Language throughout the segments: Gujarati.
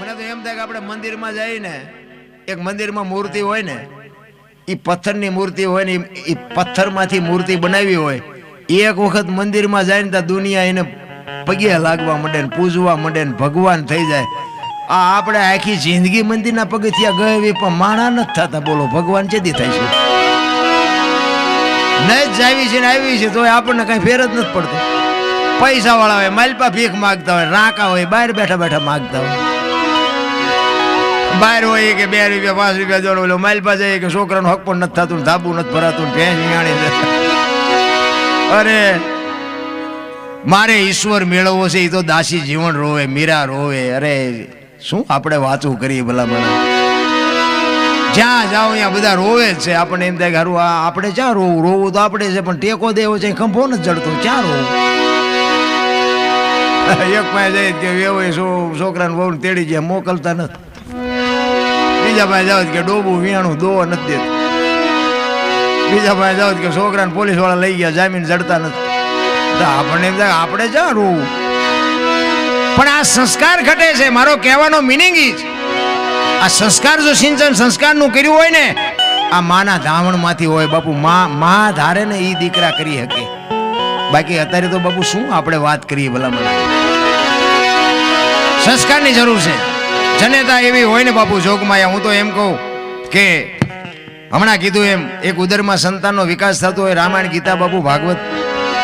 મને તો એમ થાય કે આપણે મંદિરમાં જઈએ ને એક મંદિરમાં મૂર્તિ હોય ને એ પથ્થરની મૂર્તિ હોય ને એ પથ્થરમાંથી મૂર્તિ બનાવી હોય, એક વખત મંદિરમાં જાય ને ત્યાં દુનિયા એને પગે લાગવા માંડે ને, પૂજવા માંડે ને, ભગવાન થઈ જાય. આ આપણે આખી જિંદગી મંદિરના પગથિયા ગયે એવી, પણ માણા નથી થતા, બોલો, ભગવાન ચેદી થાય છે? નહીં જ આવી છે ને આવી છે તો આપણને કઈ ફેર જ નથી પડતો. પૈસા વાળા હોય, માલપા ભીખ માગતા હોય, રાકા હોય, બહાર બેઠા બેઠા માગતા હોય. બહાર હોય કે બે રૂપિયા, પાંચ રૂપિયા જોડો ઓલો માઇલ પાસે કે છોકરાનો હક પણ નથી થતું ધાબુ નથી ભરાતું ભેંસ વિયાણી અરે, મારે ઈશ્વર મેળવવો છે એ તો દાસી જીવન રોવે, મીરા રોવે. અરે, શું આપણે વાતું કરીએ ભલા ભલા જ્યાં જાઓ ત્યાં બધા રોવે જ છે. આપણને એમ થાય કે હારું, આ આપણે ક્યાં રોવું? રોવું તો આપણે છે, પણ ટેકો દેવો છે ખંભો નથી જડતો. ક્યાં રોવું? એક પાસે જાય કે એવો છોકરાને બહુ તેડી જાય મોકલતા નથી. બીજા પાસે જાવ કે ડોબું વિયાણું દોવા નથી દેતું. બીજા પાસે જાવ કે છોકરાને પોલીસવાળા લઈ ગયા, જામીન જડતા નથી. આપણને એમ થાય આપણે ક્યાં રોવું? પણ આ સંસ્કાર ઘટે છે, મારો કહેવાનો મિનિંગ ઈ આ સંસ્કાર જો સિંચન સંસ્કારનું કર્યું હોય ને, આ માના ધાવણમાંથી હોય, બાપુ, મા મા ધારે ને એ દીકરા કરી શકે. બાકી અત્યારે તો બાપુ શું આપણે વાત કરીએ ભલામણ. સંસ્કારની જરૂર છે. જનેતા એવી હોય ને બાપુ જોગમાયા. હું તો એમ કહું કે હમણાં કીધું એમ, એક ઉદરમાં સંતાનનો વિકાસ થતો હોય, રામાયણ, ગીતા, બાપુ, ભાગવત,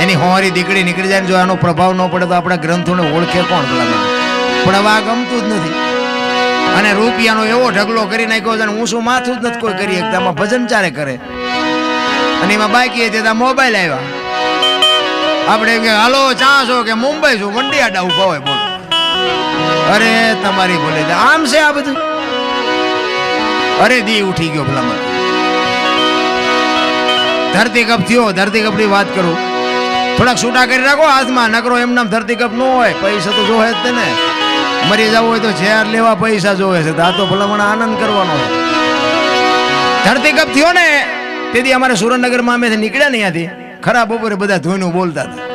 એની હોવારી દીકરી નીકળી જાય જો આનો પ્રભાવ ન પડે તો આપણા ગ્રંથોને ઓળખે કોણ ભલામણ પણ હવે આ ગમતું જ નથી. અને રૂપિયાનો એવો ઢગલો કરી નાખ્યો છે હું શું માથું જ નથી કોઈ કરી શકતા. આમાં ભજન ચારે કરે. અને એમાં બાકી ત્યાં મોબાઈલ આવ્યા. આપણે કે, હાલો, ચા છો? કે, મુંબઈ છું. વંડી આડા ઊભા હોય બોલો. અરે, તમારી ભૂલે આમ છે આ બધું? અરે, દી ઉઠી ગયો ભલામણ. ધરતી કપ થયો, ધરતી કપની વાત કરું. થોડાક છૂટા કરી રાખો, હાથમાં, નકરો એમ નામ ધરતી કપ ન હોય, પૈસા તો જોવે જ ને મરી જવું હોય તો ઝેર લેવા પૈસા જોવે છે આ તો ભલામણ આનંદ કરવાનો હોય ધરતી કપ થયો ને, તેથી અમારે સુરેન્દ્રનગરમાં અમે નીકળ્યા ને ત્યાંથી. ખરા બપોરે બધા ધોઈનું બોલતા હતા.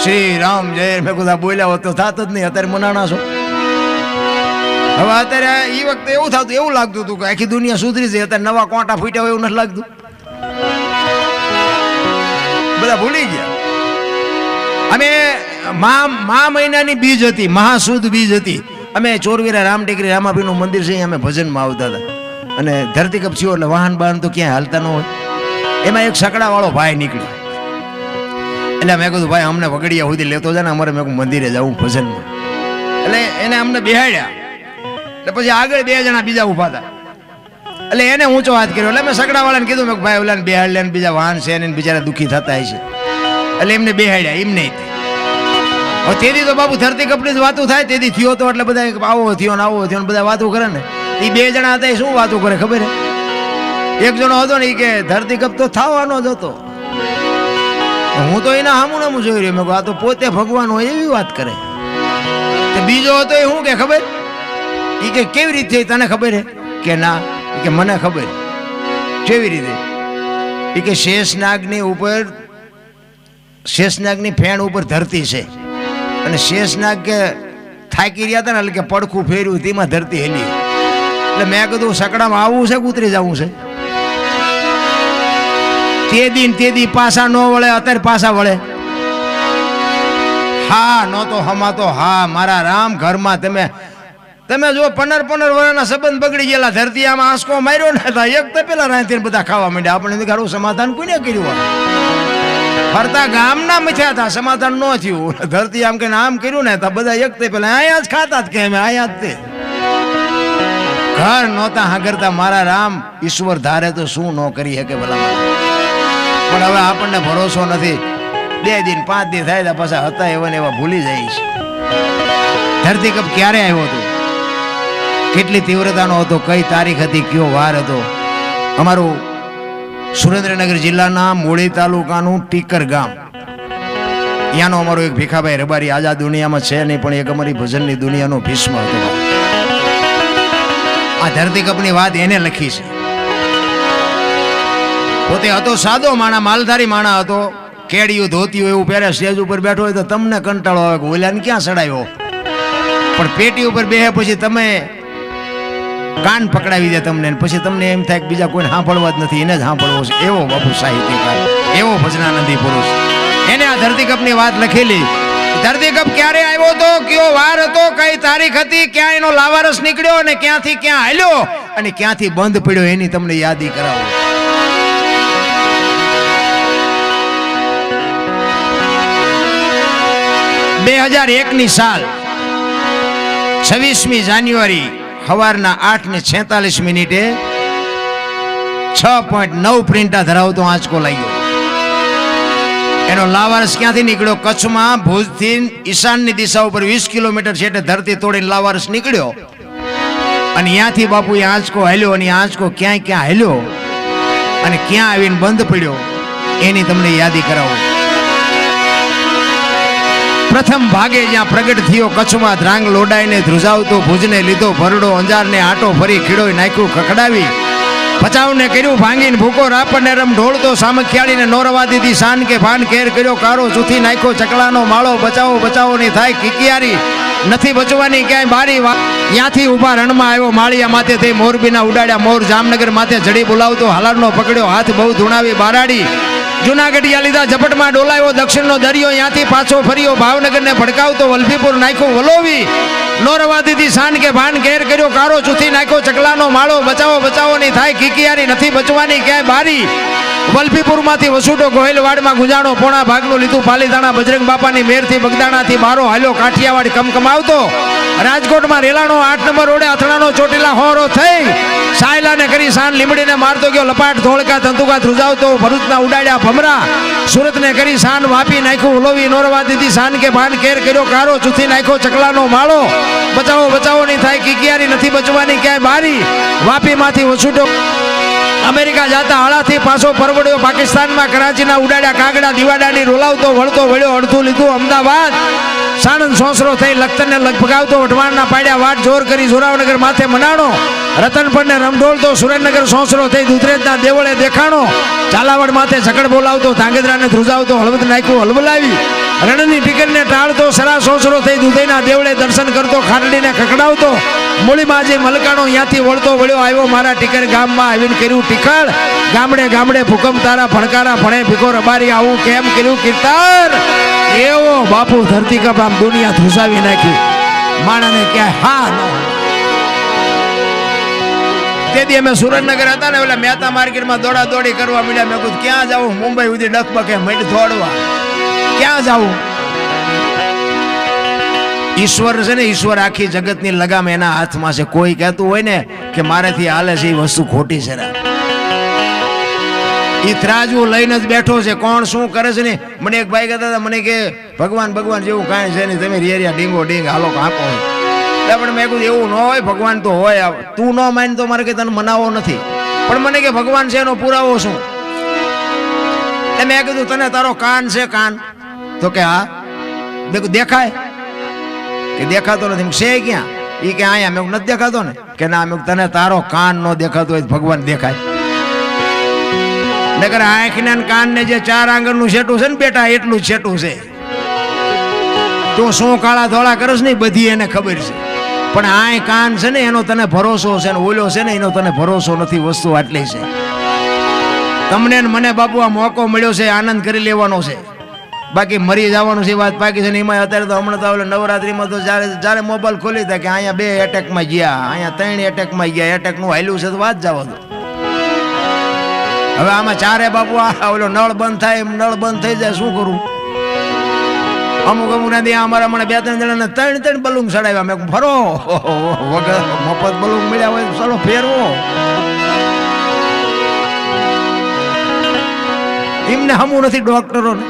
શ્રી રામ જય મેં કીધું બોલ્યા હોત તો થાત જ નહીં. અત્યારે મનાણા છો. હવે અત્યારે એ વખતે એવું થતું, એવું લાગતું હતું કે આખી દુનિયા સુધરી છે. અત્યારે નવા કોટા ફૂટ્યા હોય એવું નથી લાગતું. બધા ભૂલી ગયા. અમે મા મા મહિનાની બીજ હતી મહાસુદ બીજ હતી. અમે ચોરવીરા રામ ટેકરી રામાભીનું મંદિર છે, અમે ભજનમાં આવતા હતા. અને ધરતી કપ થયો એટલે વાહન બહાન તો ક્યાંય હાલતા ન હોય. એમાં એક સકડાવાળો ભાઈ નીકળ્યો. એટલે મેં કીધું, ભાઈ અમને વગડિયા સુધી લેતો જાય ને, અમારે મેં મંદિરે જવું ભજનમાં. એટલે એને અમને બેહાડ્યા. એટલે પછી આગળ બે જણા બીજા ઊભા હતા. એટલે એને ઊંચો હાથ કર્યો. એટલે મેં સગડાવાળાને કીધું, મેં ભાઈ, ઓલાને બેહાડ લે બીજા વાહન છે ને બિચારા દુઃખી થતા હશે. એટલે એમને બેહાડ્યા, એમ હવે તેથી તો બાબુ ધરતી કપની વાતો થાય, તેથી થયો તો એટલે બધા આવો થયો ને આવો થયો ને બધા વાતો કરે ને. એ બે જણા હતા એ શું વાતો કરે ખબર હે? એક જણો હતો ને એ કે, ધરતી કપ તો થવાનો જ હતો. હું તો એના હામું નામું જોઈ રહ્યો. મેં આ તો પોતે ભગવાન હોય એવી વાત કરે. તો બીજો હતો એ શું કે ખબર? એ કે, કેવી રીતે? તને ખબર હે? કે, ના. કે, મને ખબર. કેવી રીતે? એ કે, શેષનાગની ઉપર, શેષનાગની ફેણ ઉપર ધરતી છે. અને શેષનાગ કે, થાકી રહ્યા હતા ને એટલે કે પડખું ફેર્યું તેમાં ધરતી હેલી. એટલે મેં કીધું, સકડામાં આવવું છે કે ઉતરી જવું છે? તે દિન તે દી પાછા ન વળે અત્યારે પાછા વળે હા નો તો હમા તો હા મારા રામ ઘરમાં તમે તમે જો પંદર પંદર વર્ષના સંબંધ બગડી ગયેલા ધરતી આમાં આંસકો માર્યો ને તો એક તો પેલા રાંધી બધા ખાવા માંડ્યા. આપણે નથી ખાડું સમાધાન કોને કર્યું હોય? ફરતા ગામના મથ્યા હતા. સમાધાન ન થયું. ધરતી આમ કે આમ કર્યું ને, તો બધા એક તે પેલા અહીંયા જ ખાતા જ કે અમે અહીંયા જ તે. ઘર નહોતા હાગરતા. મારા રામ ઈશ્વર ધારે તો શું ન કરી શકે ભલા પણ હવે આપણને ભરોસો નથી. બે દિન, પાંચ દિન થાય તો પાછા હતા એવા ને એવા ભૂલી જાય છે. કપ ક્યારે આવ્યો હતો? કેટલી તીવ્રતાનો હતો, કઈ તારીખ હતી, કયો વાર હતો? અમારું સુરેન્દ્રનગર જિલ્લાના મૂળી તાલુકાનું ટીકર ગામ. ત્યાંનો અમારો એક ભીખાભાઈ રબારી આઝાદ દુનિયામાં છે નહીં, પણ એક અમારી ભજનની દુનિયાનો ભીષ્મ હતો. આ ધરતી કપની વાત એને લખી છે. પોતે હતો સાદો માણા, માલધારી માણા હતો. કેડિયું ધોતિયું એવું પહેરે સ્ટેજ ઉપર બેઠો હોય તો તમને કંટાળો આવે કે ક્યાં સડાયો? પણ પેટી ઉપર બેહે પછી તમે કાન પકડાવી દે તમને પછી તમને એમ થાય કે બીજા કોઈને સાંભળવા જ નથી, એને જ સાંભળવો છે. એવો બાપુ સાહિત્યકાર, એવો ભજનાનંદી પુરુષ. એને આ ધરતીકપની વાત લખેલી. ધરતીકપ ક્યારે આવ્યો હતો કયો વાર હતો? કઈ તારીખ હતી? ક્યાં એનો લાવારસ નીકળ્યો અને ક્યાંથી ક્યાં હાલ્યો? અને ક્યાંથી બંધ પડ્યો એની તમને યાદી કરાવો. બે હજાર એકની સાલ છવ્વીસમી જાન્યુઆરી સવારના આઠ ને છેતાલીસ મિનિટે છ પોઈન્ટ નવ પ્રિન્ટા ધરાવતો આંચકો લાગ્યો. એનો લાવારસ ક્યાંથી નીકળ્યો? કચ્છમાં ભુજથી ઈશાનની દિશા ઉપર વીસ કિલોમીટર છે એટલે ધરતી તોડીને લાવારસ નીકળ્યો. અને ત્યાંથી બાપુ એ આંચકો હાલ્યો અને આંચકો ક્યાંય ક્યાં હાલ્યો અને ક્યાં આવીને બંધ પડ્યો, એની તમને યાદી કરાવું. પ્રથમ ભાગે જ્યાં પ્રગટ થયો કચ્છમાં ધ્રાંગ લોડાઈને ધ્રુજાવતો ભુજને લીધો ભરડો અંજારને આટો ફરી ખીડોય નાખ્યું ખખડાવી. ભચાવને કર્યું ભાંગીને ભૂકો રાપડને રમ ઢોળતો સામખિયાળીને નોરવા દીધી શાન કે ભાન કેર કર્યો કારો ચૂથી નાખ્યો ચકલાનો માળો, બચાવો બચાવો ની થાય કિકિયારી નથી બચવાની ક્યાંય બારી ત્યાંથી ઊભા રણમાં આવ્યો માળિયા માથે થઈ મોરબીના ઉડાડ્યા મોર જામનગર માથે જડી બોલાવતો, હાલારનો પકડ્યો, હાથ બહુ ધૂણાવી બારાડી. જુનાગઢિયા લીધા ઝપટમાં ડોલાયો દક્ષિણનો દરિયો ત્યાંથી પાછો ફર્યો ભાવનગરને ભડકાવતો વલભીપુર નાખ્યો વલોવી. નોરવા દીધી શાન કે ભાન ઘેર કર્યો કારો ચૂથી નાખ્યો, ચકલાનો માળો, બચાવો બચાવો નહીં થાય કિકિયારી નથી બચવાની, ક્યાંય બારી. વલભીપુરમાંથી વસુટો ગોહિલવાડમાં ગુજાણો, પોણા ભાગનું લીધું, પાલીતાણા, બજરંગ બાપાની મેરથી બગદાણાથી બારો હાલ્યો, કાઠિયાવાડ કમકમાવતો. રાજકોટમાં રેલાનો આઠ નંબર રોડે અથડાનો ચોટીલા હોરો થઈ. સાયલાને કરી શાન લીમડીને મારતો ગયો, લપાટ, ધોળકા ધંતુકા ધ્રુજાવતો, ભરૂચના ઉડાડ્યા ભમરા. સુરતને કરી શાન વાપી નાખ્યું ઉલોવી નોરવા દીધી શાન કે ભાન કેર કર્યો કારો ચૂથી નાખ્યો, ચકલાનો માળો. બચાવો બચાવો, નહીં થાય કિકિયારી નથી બચવાની, ક્યાંય બારી વાપીમાંથી વસુટો. અમેરિકા જતા હળાથી પાછો પરવડ્યો, પાકિસ્તાનમાં કરાચીના ઉડાડ્યા કાગડા, દિવાડાની રોલાવતો, વળતો વળ્યો, અડધું લીધું, અમદાવાદ. સાણંદ સોસરો થઈ લખતરને લગભગાવતો, વઢવાણના પાડ્યા વાટ, જોર કરી, જોરાવનગર માથે મનાણો. રતનપરને રમઢોળતો સુરેન્દ્રનગર સોસરો થઈ દુધરેજના દેવળે દેખાણો. ચાલાવડ માથે ઝકડ બોલાવતો, ધાંગધ્રાને ધ્રુજાવતો, હળવદ નાખ્યું હલબલાવી રણની ટીકરને ટાળતો, સરા સોસરો થઈ દુધઈના દેવળે દર્શન કરતો ખાટડીને ખકડાવતો મૂળીમાં જે મલકાણો ત્યાંથી વળતો વળ્યો, આવ્યો મારા ટીકર ગામમાં આવીને કર્યું ટીકળ ગામડે ગામડે ભૂકંપ તારા ભણકારા ભણે ભીખો રબારી, આવું કેમ કર્યું કીર્તન એવો બાપુ ધરતી કપ આમ દુનિયા ધ્રુસાવી નાખી. માણાને ક્યાંય હા ન તેથી અમે સુરેન્દ્રનગર હતા ને એટલે મહેતા માર્કેટમાં દોડા દોડી કરવા મળ્યા મેં કીધું, ક્યાં જાવું મુંબઈ સુધી ડકબકે મઢ દોડવા. ક્યાં જાવું ઈશ્વર છે ને, ઈશ્વર આખી જગતની લગામ એના હાથમાં છે. કોઈ કહેતું હોય ને કે મારેથી હાલે છે, એ વસ્તુ ખોટી છે એ ત્રાજુ લઈને જ બેઠો છે. કોણ શું કરે છે ને? મને એક ભાઈ કહેતા હતા, મને કે ભગવાન ભગવાન જેવું કાંઈ છે નહીં. તમે રેરિયા ડીંગો ડીંગ, હાલો કાંકો. પણ મેં કીધું, એવું ન હોય, ભગવાન તો હોય. તું ન માન તો મારે કે તને મનાવો નથી. પણ મને કે ભગવાન છે એનો પુરાવો શું? એટલે મેં કીધું, તને તારો કાન છે કાન. તો કે, હા. મેં દેખાય? કે, દેખાતો નથી. છે ક્યાં? એ કે, અહીંયા. મેં નથી દેખાતો ને? કે, ના. મેં તને તારો કાન ન દેખાતો હોય ભગવાન દેખાય. નગર કાન ને જે ચાર આંગણનું છેટું છે ને બેટા, એટલું છેટું છે. તું શું કાળા ધોળા કરશ ને બધી એને ખબર છે. પણ આય કાન છે ને, એનો તને ભરોસો છે ને, ઓલો છે ને, એનો તને ભરોસો નથી વસ્તુ આટલી છે. તમને મને બાપુ આ મોકો મળ્યો છે, આનંદ કરી લેવાનો છે. બાકી મરી જવાનું છે વાત પાકી છે ને એમાં અત્યારે તો હમણાં તો ઓલો નવરાત્રિમાં તો જ્યારે જ્યારે મોબાઈલ ખોલી હતા કે અહીંયા બે એટેકમાં ગયા, અહીંયા ત્રણ એટેકમાં ગયા એટેકનું હાલ્યું છે તો વાત જવા દો. હવે આમાં ચારે બાપુ આ ઓલો નળ બંધ થાય, એમ નળ બંધ થઈ જાય, શું કરું? અમુક અમુક ના ત્યાં અમારા મને બે ત્રણ જણાને ત્રણ ત્રણ બલૂન ચડાવ્યા. મેં ફરો. વગર મફત બલૂન મળ્યા હોય ચલો ફેરવો. એમને હમું નથી ડોક્ટરોને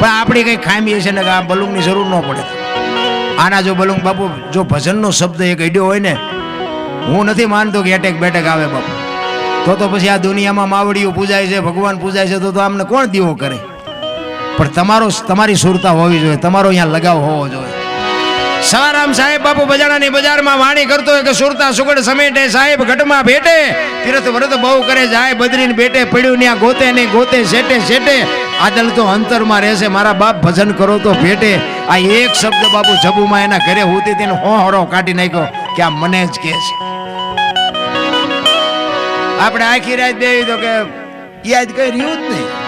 પણ આપણી કઈ ખામી છે ને કે આ બલૂનની જરૂર ન પડે. આના જો બલૂંગ બાપુ, જો ભજનનો શબ્દ એક અડ્યો હોય ને, હું નથી માનતો કે એટેક બેટેક આવે બાપુ. તો તો પછી આ દુનિયામાં માવડીઓ પૂજાય છે, ભગવાન પૂજાય છે, તો તો આમને કોણ દીવો કરે? પણ તમારો તમારી સુરતા હોવી જોઈએ. તમારો અહીંયા લગાવ હોવો જોઈએ. સવારામ સાહેબ બાપુ બજાણાની બજારમાં વાણી કરતો હોય કે સુરતા સુગડ સમેટે, સાહેબ ઘટમાં ભેટે. તીરથ વ્રત બહુ કરે, જાય બદરીને બેટે પડ્યું ત્યાં ગોતે નહીં ગોતે, શેટે શેટે. આદલ તો અંતરમાં રહેશે, મારા બાપ ભજન કરો તો ભેટે. આ એક શબ્દ બાપુ જબુમાં એના ઘરે હોતી તેને હો હરો કાઢી નાખ્યો કે આ મને જ કે છે. આપણે આખી રાત બે તો કે યાદ કઈ રહ્યું જ નહીં.